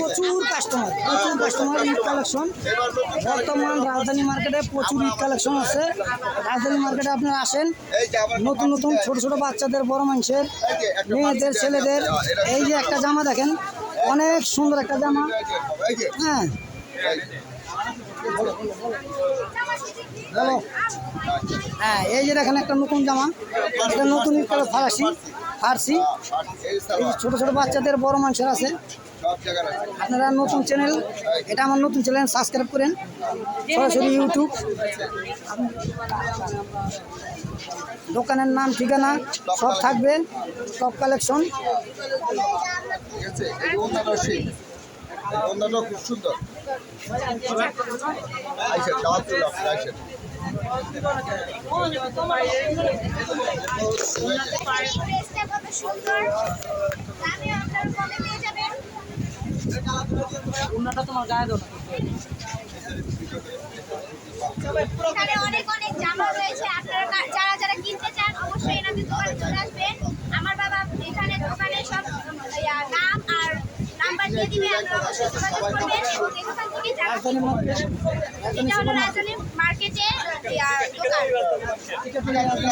প্রচুর কাস্টমার প্রচুর customer Eid collection বর্তমান রাজধানী মার্কেটে প্রচুর ঈদ কালেকশন আছে। রাজধানী মার্কেটে আপনারা আসেন। নতুন নতুন ছোট ছোট বাচ্চাদের বড় মানুষের মেয়েদের ছেলেদের। এই যে একটা জামা দেখেন অনেক সুন্দর একটা জামা। হ্যাঁ। হ্যাঁ এই যে দেখেন একটা নতুন জামা। এটা নতুন ঈদ কালে ফারাসি। ফার্সি। এই ছোট ছোট বাচ্চাদের, বড় মানুষের আছে। আপনারা নতুন চ্যানেল এটা আমার নতুন চ্যানেল সাবস্ক্রাইব করেন। সরাসরি ইউটিউব দোকানের নাম, ঠিকানা, সব থাকবে। সব কালেকশন খুব সুন্দর। আপনার কমে পেয়ে যাবেন এখানে অনেক অনেক জামা রয়েছে আপনারা যারা যারা কিনতে চান অবশ্যই এনাদের দোকানে চলে আসবেন। আমার বাবা এখানে দোকানে সব নাম আর নাম্বার দিয়ে দিবে আপনারা অবশ্যই যোগাযোগ করবেন। এবং এখান থেকে জামা রাজধানী মার্কেট রাজধানী এটা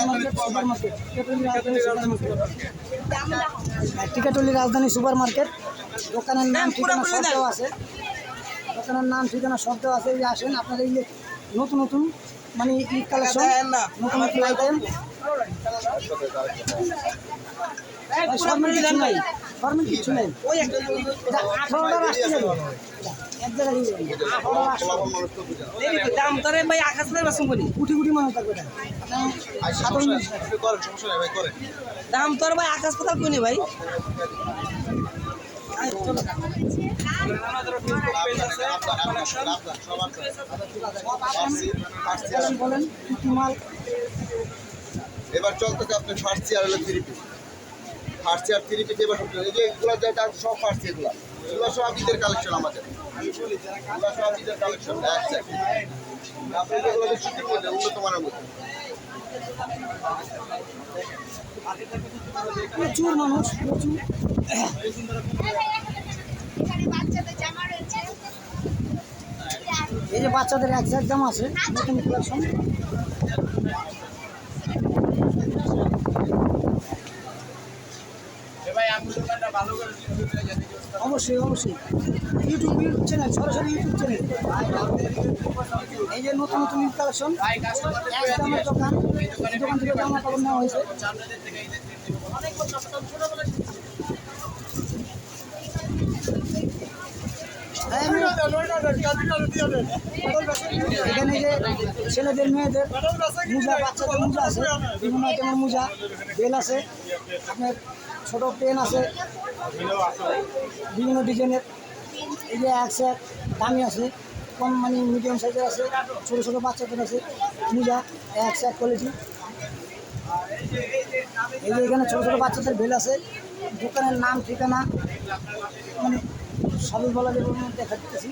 হলো সুপার মার্কেট রাজধানী মার্কেটে দোকান টিকাটুলি রাজধানী সুপার মার্কেট হ্যাঁ, দোকানের নাম ঠিকানা সব দেওয়া আছে। দোকানের নাম ঠিকানা সব দেওয়া আছে। এই আসেন আপনার এই যে নতুন নতুন মানে ঈদ কালেকশন নতুন নতুন আইটেম কিছু নাই কিছু নাই আঠারোটা যাবে এক জায়গায় দাম ধরে ভাই আকাশ বাসন কোটি কোটি মানুষ থাকবে ভাই দাম তোর ভাই আকাশ কোথাও কিনি ভাই। এবার চলতেছে আপনি ফার্সি আর হলো থ্রি পিস ফার্সি আর থ্রি পিস এবার এই যে এগুলো যেটা সব ফার্সি এগুলো। এগুলো সব কালেকশন আমাদের। কালেকশন এক প্রচুর মানুষ, প্রচুর। জামা এই যে বাচ্চাদের একজ্যাক্ট দাম আছে, নতুন কালেকশন অবশ্যই অবশ্যই। ইউটিউব ইউটিউব চ্যানেল সরাসরি ইউটিউব চ্যানেল এই যে নতুন নতুন দামের দোকান। দোকান থেকে নেওয়া হয়েছে। হ্যাঁ, এখানে যে ছেলেদের মেয়েদের মোজা বাচ্চাদের মোজা আছে বিভিন্ন আইটেমের মোজা বেল আছে। আপনার ছোট পেন আছে, বিভিন্ন ডিজাইনের। এই যে এক সেট দামি আছে, কম মানে মিডিয়াম সাইজের আছে, ছোটো ছোটো বাচ্চাদের আছে মোজা এক সেট কোয়ালিটি এই যে এখানে ছোটো ছোটো বাচ্চাদের বেল আছে, দোকানের নাম, ঠিকানা মানে সবই বলা যাবে দেখা দিতেছি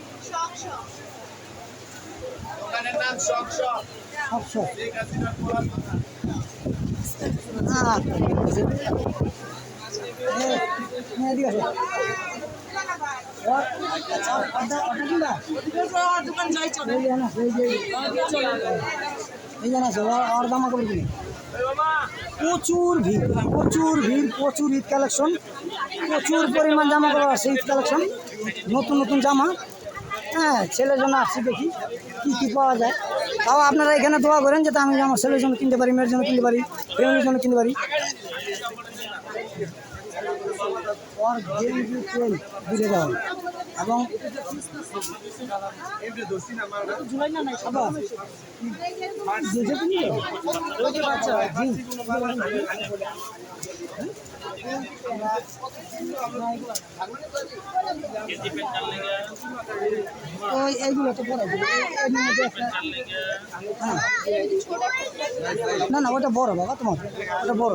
সব সব প্রচুর ভিড় প্রচুর ভিড়, প্রচুর ঈদ কালেকশন, প্রচুর পরিমাণ জামা কাপড় আছে ঈদ কালেকশন, নতুন নতুন জামা। হ্যাঁ ছেলের জন্য আসছি দেখি, কী কী পাওয়া যায়। তাও আপনারা এখানে দোয়া করেন যাতে আমি আমার ছেলের জন্য কিনতে পারি, মেয়ের জন্য কিনতে পারি, ফ্যামিলির জন্য কিনতে পারি। গেঞ্জি চেন বুঝে দেওয়া হবে। এবং ওই এইগুলো বড়। হ্যাঁ। না না, ওটা বড় বাবা তোমার। ওটা বড়।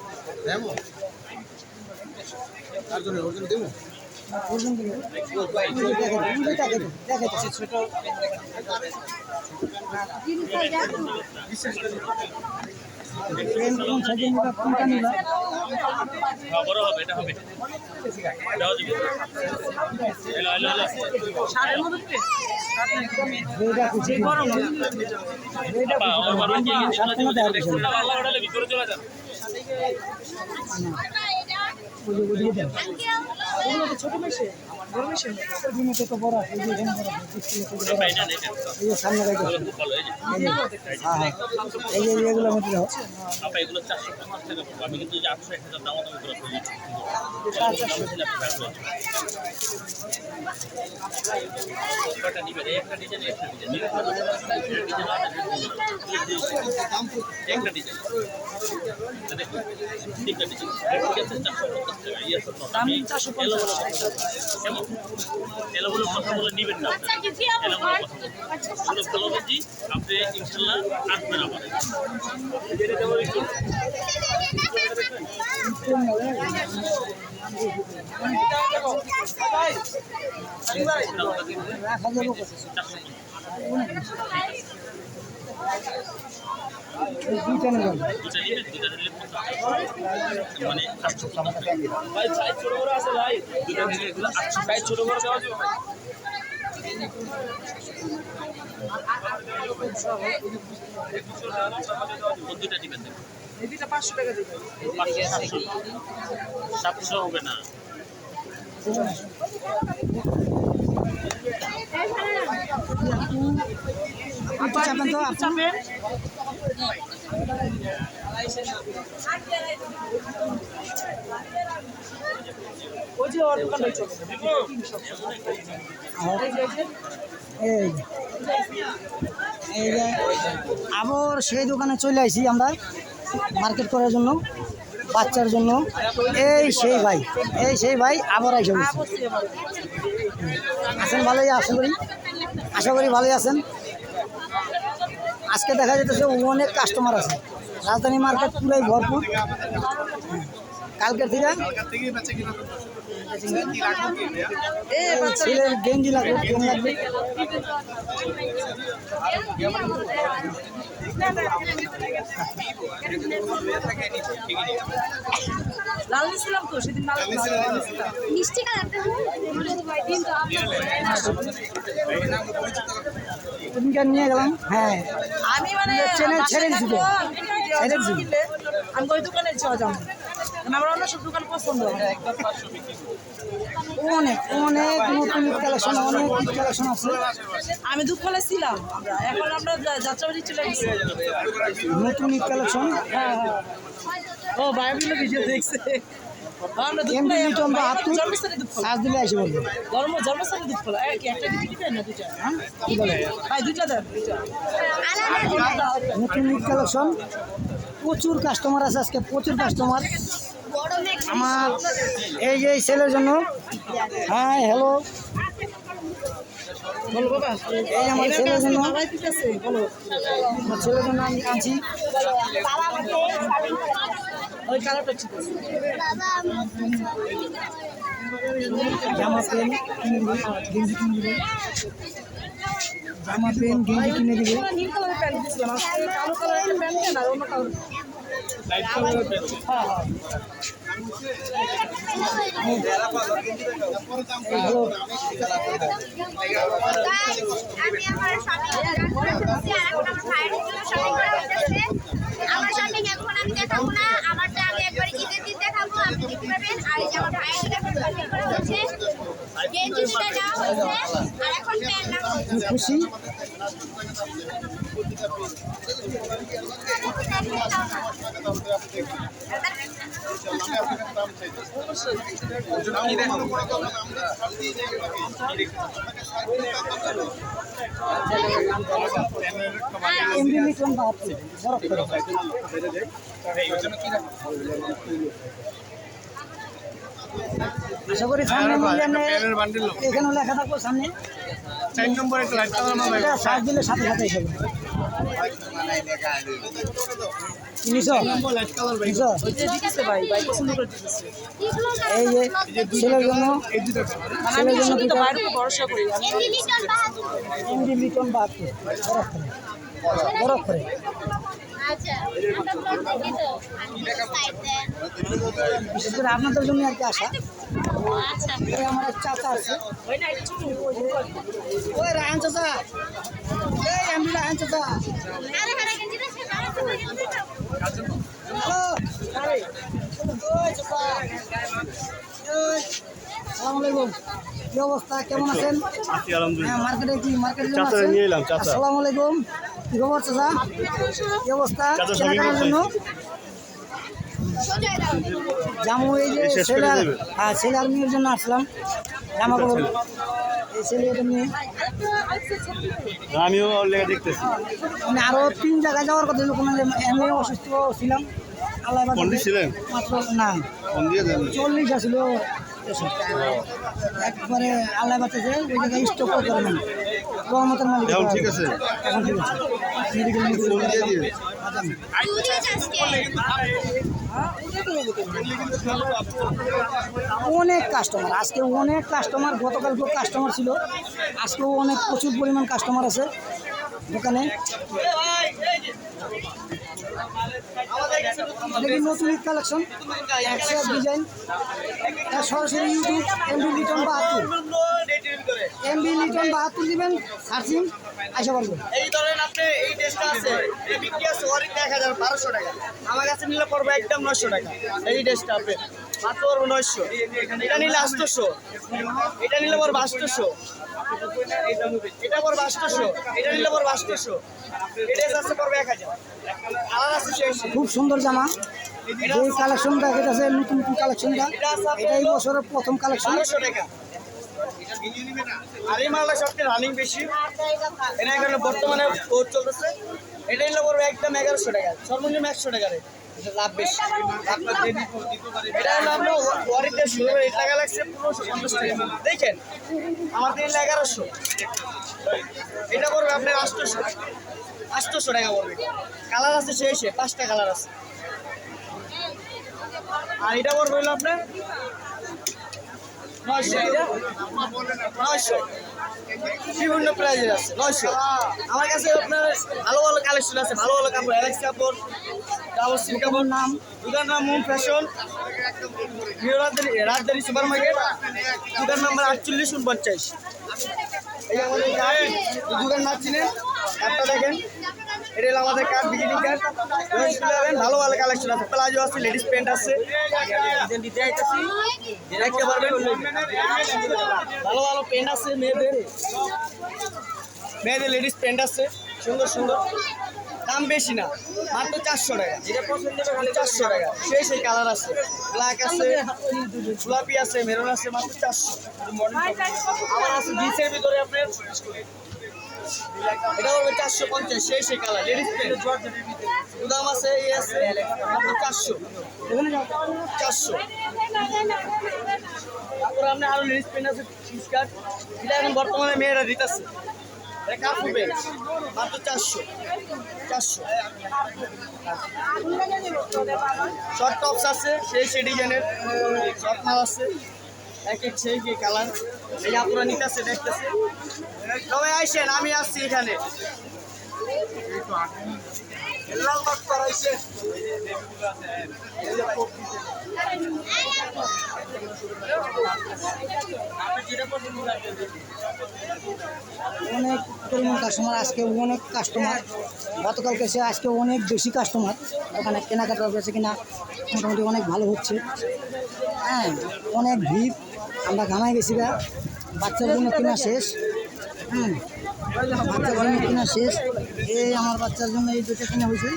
ডেমো তার জন্য ওর জন্য দেবো। বড় হবে এটা হবে দিবি দিবে? ভিতরে চলে যান ছোট মেশে আছে আছে আছে একটা ডিজাইন তিনটা ডিজাইন ঠিক আছে চারশো পঞ্চাশ। টাকা ইয়ে চারশো পঞ্চাশ কেমন এলো কথা বলে নিবেন না। আচ্ছা, বলে শুনে ভালো বেশি আপনি ইনশাল্লাহ আসবেন আমার রাখা সাতশো হবে না চাপেন তো এই আবার সেই দোকানে চলে আসি আমরা মার্কেট করার জন্য, বাচ্চার জন্য। এই সেই ভাই, এই সেই ভাই আবার আইসা আছেন ভালোই আশা করি আশা করি ভালোই আছেন। আজকে দেখা যেতেছে অনেক কাস্টমার আছে। রাজধানী মার্কেট পুরাই ভরপুর। কালকের থেকে ছেলের গেঞ্জি লাগবে পেন লাগবে। লাল নিছিলাম তো সেদিন লাল লাল মিষ্টি কালারটা কিন্তু ওদিনকে নিয়ে গেলাম। হ্যাঁ। আমি মানে ছেড়ে- ছেড়ে দিছি আমি ছেড়ে দিছি। আমি ওই দোকানে যাওয়া যাব আমার অন্য সব দোকান পছন্দ অনেক অনেক নতুন কালেকশন অনেক কালেকশন আছে। আমি দুঃখলে ছিলাম এখন আমরা যাত্রাবাড়ি চলে গেছি। নতুন কালেকশন হ্যাঁ হ্যাঁ। ও বাইবেলের ভিডিও দেখছে। আমরা আমরা হ্যাঁ? প্রচুর কাস্টমার আছে আজকে প্রচুর কাস্টমার আমার এই যে এই ছেলের জন্য। হ্যাঁ হ্যালো এই আমার ছেলের জন্য। বাবাই ঠিক আমার ছেলের জন্য আমি আনছি। ওই কালারটা ঠিক আছে। জামা কিনে দিবে গেঞ্জি কিনে দিবে জামা পেন গেঞ্জি কিনে দিবে। প্যান্ট কালো প্যান্ট অন্য কালার আমি আমার শপিং আর এখন আমার শপিং শপিং এখন আমি দেখাবো না আমারটা আমি একবার ঈদের দিন খুশি? লিটন বাহাত্তর বরফ করে আশা করি সামনে মিলিয়নে এখানে লেখা থাকব সামনে। চার নম্বরে একটা লাইট কালার সাত দিলে সাথে সাথে বাহাত্তর। বরফ করে। বিশেষ করে আপনাদের জন্য আর কি আসা আচ্ছা। আমার এক চাচা আছে। ওই রায়ন চাচা। এই এমবি রায়ন চাচা। আলাইকুম। কি অবস্থা? কেমন আছেন? হ্যাঁ মার্কেটে কি? মার্কেটে। আসসালামু আলাইকুম। কি খবর চাচা? কি অবস্থা? কেনাকাটার জন্য? জামু এই যে ছেলে হ্যাঁ ছেলে আর মেয়ের জন্য আসলাম। জামা কাপড় এই ছেলে এটা মেয়ে। আমিও দেখতেছি। মানে আরও তিন জায়গায় যাওয়ার কথা ছিল কোনো এমনি অসুস্থ ছিলাম। আল্লাহ ছিলেন? মাত্র না। চল্লিশ আসছিল একবারে আল্লাহ বাঁচাছে ওই জায়গায় স্টপ করে না রহমতের মালিক এখন ঠিক আছে? এখন ঠিক আছে। ফোন দিয়ে দিয়ে অনেক কাস্টমার আজকে অনেক কাস্টমার গতকাল কাস্টমার ছিল। আজকেও অনেক প্রচুর পরিমাণ কাস্টমার আছে দোকানে। দেখি নতুন কালেকশন। একশো ডিজাইন। সরাসরি ইউটিউব এমবি লিটন বাহাত্তর। এমবি লিটন বাহাত্তর দিবেন, সার্চিং। পারবেন এই ধরেন আপনি এই ড্রেসটা আছে এই বিক্রি আছে এক হাজার বারোশো টাকা। আমার কাছে নিলে পড়বে একদম নশো টাকা। এই ড্রেসটা আপনি মাত্র পড়বে নয়শো। এটা নিলে আটশোশো। এটা নিলে পড়বে এটা পড়বে আটশোশো। এটা নিলে পড়বে এই ড্রেস আছে পড়বে এক হাজার। কালার আছে খুব সুন্দর জামা। যে কালেকশনটা এটা আছে নতুন নতুন কালেকশনটা এটা এই বছরের প্রথম কালেকশন বারোশো টাকা। আর এই মালটা সবচেয়ে রানিং বেশি। এটা এখানে বর্তমানে কোর্ট চলতেছে। এটা নিলে পড়বে একদম এগারোশো টাকা। সর্বনিম্ন একশো টাকা লাভ বেশি। এটা হলো আপনার ওয়ারিতে ষোলো টাকা লাগছে দেখেন, আমার দিন এগারোশো। এটা পড়বে আপনার আটশোশো। আটশোশো টাকা পড়বে কালার আছে শেষে পাঁচটা কালার আছে। আর এটা পড়বে হলো আপনার নয়শো। নয়শো। বিভিন্ন প্রাইজের আছে, নয়শো। আমার কাছে আপনার ভালো ভালো কালেকশন আছে, ভালো ভালো কাপড় অ্যালেক্স কাপড় ডাবল সিল কাপড় নাম দোকান নাম Moon fashion Rajdhani super market দোকান নাম্বার আটচল্লিশ, উনপঞ্চাশ। এই আমাদের দোকান নাম চিনেন কার্ডটা দেখেন। এটা হলো আমাদের কার্ড বিজিটিং কার্ড ভালো ভালো কালেকশন আছে। প্লাজো আছে লেডিস প্যান্ট আছে। দেখতে পারবেন। ভালো ভালো পেন্ট আছে, মেয়েদের। মেয়েদের লেডিস প্যান্ট আছে। সুন্দর সুন্দর। দাম বেশি না, মাত্র চারশো টাকা। যেটা পছন্দ হবে চারশো টাকা। সেই সেই কালার আছে। ব্ল্যাক আছে, গোলাপি আছে মেরুন আছে, মাত্র চারশো। আছে ভিতরে আপনার এটা হবে চারশো পঞ্চাশ, সেই সেই কালার লেডিস গুদাম আছে, এই আছে চারশো। চারশো। তারপরে আপনি আরও লেডিস প্যান্ট আছে স্কার্ট এটা এখন বর্তমানে মেয়েরা দিতেছে। কাপড় প্যান্ট মাত্র চারশো। চারশো। শর্ট টপস আছে, সেই সেই ডিজাইনের শর্ট মাল আছে। এক এক সেই কালার। এই নিতেছে, দেখতেছে। আইসেন, আমি আসছি এখানে। অনেক পরিমাণ কাস্টমার আজকে অনেক কাস্টমার গতকালকে সে আজকে অনেক বেশি কাস্টমার ওখানে কেনাকাটা বেছে কিনা, মোটামুটি অনেক ভালো হচ্ছে। হ্যাঁ অনেক ভিড়। আমরা ঘামাই গেছি গা। বাচ্চার জন্য কেনা শেষ। হুম। বাচ্চার জন্য কেনা শেষ। এই আমার বাচ্চার জন্য এই দুটো কেনা হয়েছে।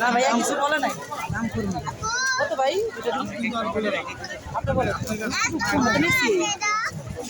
না ভাইয়া কিছু বলে নাই? দাম করুন। কত ভাই? আপনি বলেন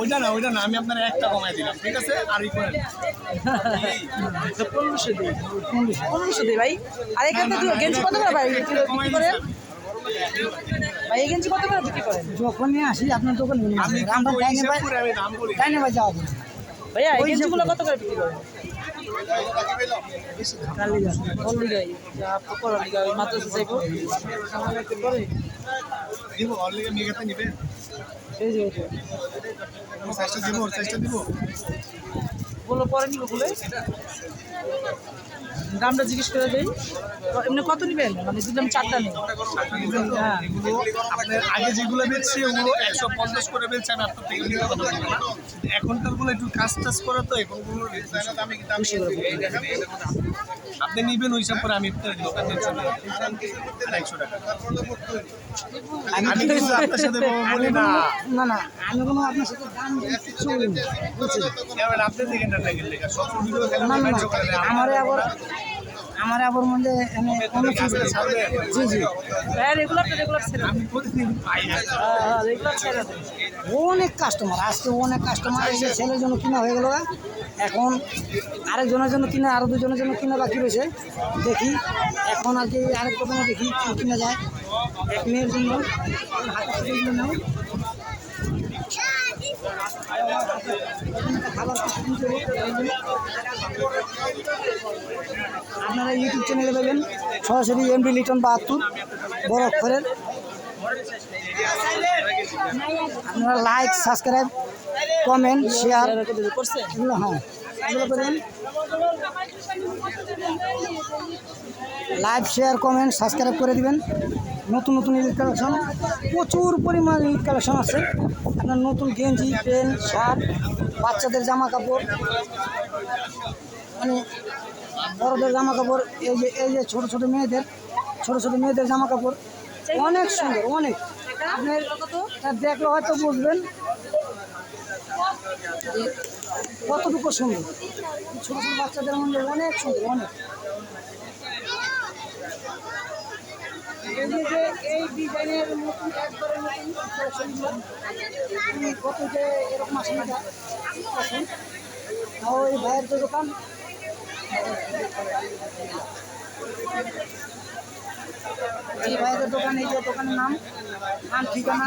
ওইটা না ওইটা না আমি আপনার একটা কমাই দিলাম ঠিক আছে? আর ই করেন। পনেরোশো দিই পনেরোশো দিই ভাই। আর এখান থেকে গেঞ্জি কত করে ভাই? করেন? ভাই এই গেঞ্জি কত করে বিক্রি করেন? যখনই আসি আপনার দোকানে। আমরা ডাইনে হিসাব আমি দাম বলি। ডাইনে বাই যাওয়া যাবে ভাইয়া এই গেঞ্জিগুলো কত করে বিক্রি করেন? মাত্র চাইব দিব এই যে। সাইজটা দিব সাইজটা দিব বলো পরে নিব বলে? দামটা জিজ্ঞেস করে দেই। এমনি কত নেবেন? মানে দিলাম চারটা নেই। হ্যাঁ। আগে যেগুলো বেচছি ওগুলো একশো পঞ্চাশ করে বেচছে আমি আপনার থেকে নিতে কথা বলব না। এখনকারগুলো একটু কাজ টাজ করে তো এখনগুলো দামি দামি আপনি নিবেন ওই হিসাব করে আমি দোকান টাকা আমি কিন্তু আপনার সাথে বলি না। না না আমি কোনো আপনার সাথে দাম আপনি দেখেন সব না আমার আবার আমার আবার মধ্যে এনে কোনো কিছু জি জি। হ্যাঁ রেগুলার রেগুলার ছেড়ে হ্যাঁ রেগুলার ছেড়ে অনেক কাস্টমার আজকে অনেক কাস্টমার এসে ছেলের জন্য কিনা হয়ে গেল এখন আরেকজনের জন্য কিনা আরও দুজনের জন্য কিনা বাকি রয়েছে। দেখি এখন আর কি আরেক দোকানে দেখি কি কিনা যায়। এক মেয়ের জন্য। খাবার আপনারা ইউটিউব চ্যানেলে পাবেন সরাসরি এমডি লিটন বাহাত্তর, বড় অক্ষরের। আপনারা লাইক সাবস্ক্রাইব কমেন্ট শেয়ার হ্যাঁ লাইভ শেয়ার কমেন্ট সাবস্ক্রাইব করে দিবেন। নতুন নতুন ঈদ কালেকশন প্রচুর পরিমাণ ঈদ কালেকশন আছে। আপনার নতুন গেঞ্জি, প্যান্ট, শার্ট, বাচ্চাদের জামা কাপড়। মানে বড়দের জামা কাপড় এই যে এই যে ছোটো ছোটো মেয়েদের, ছোটো ছোটো মেয়েদের জামা কাপড় অনেক সুন্দর, অনেক। আপনার দেখলে হয়তো বুঝবেন কতটুকু সুন্দর। ছোটো ছোটো বাচ্চাদের মধ্যে অনেক সুন্দর, অনেক। এই ডিজাইনের নতুন, একবারে নতুন কত যে এরকম আসে না এখন ওই ভাইয়ের যে দোকান এই ভাইয়ের দোকান এই যে দোকানের নাম নাম ঠিকানা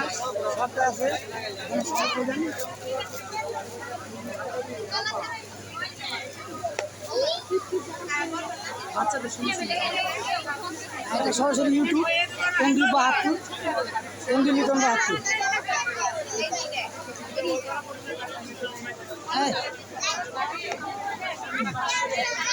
সবটা আছে। বাচ্চাদের সরাসরি ইউটিউব এমডি বাহাত্তর এমডি লিটন বাহাত্তর। এই,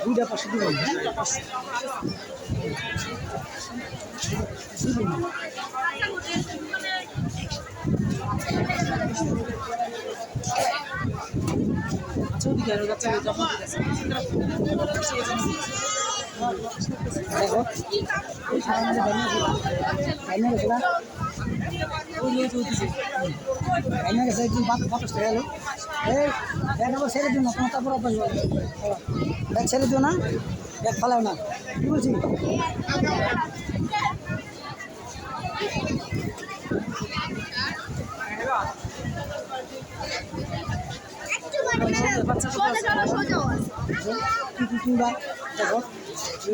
দুইটা পাঁচশো দিবেন দুইটা পাঁচশো আচ্ছা ওদিকে আর দেখো এই সারা মধ্যে ভাইনা গেছে না ভাইনা গেছে একদিন বাত বাতাস হয়ে গেল এই ব্যাগ আবার ছেড়ে দিও না তোমার তারপর অভ্যাস হবে ব্যাগ ছেড়ে দিও না? ব্যাগ ফালাও না। কি বলছি একটু সোজা চলো সোজাও আছে। কি কি কিনবা দেখো। এই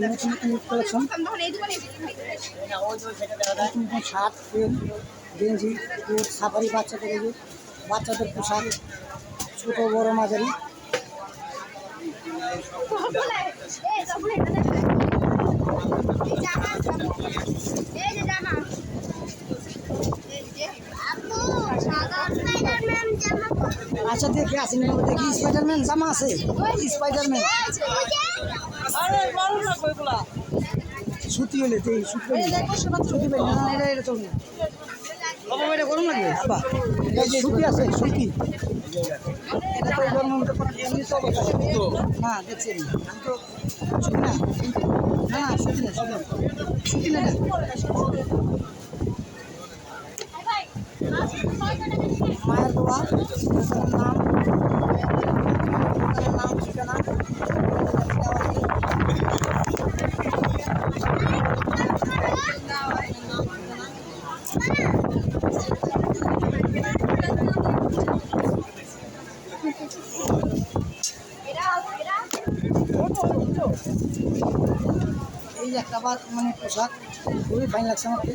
নতুন নতুন কালেকশন আমি তখন এই দোকানে নতুন নতুন শার্ট প্যান্ট গেঞ্জি সাফারি বাচ্চাদের এই যে বাচ্চাদের পোশাক ছোটো বড় মাঝারি আচ্ছা দেখে আসি না দেখি স্পাইডারম্যান জামা আছে স্পাইডারম্যান সুতি হলে তো সুতি সুতি না, এটা এটা চলবে বাবা এটা গরম লাগবে বাবা সুতি আছে সুতি এটা তো দেখছি তো সুতি না না? না সুতি না সুতি না। সুতি না এটা। মায়ের দোয়া দোকানের নাম দোকানের নাম ঠিকানা দেওয়া আছে। এই যে একটা বার মানে পোশাক খুবই ফাইন লাগছে আমাকে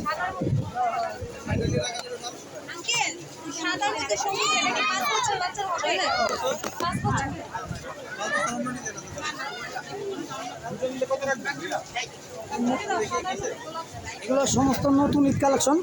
এগুলো সমস্ত নতুন ঈদ কালেকশন।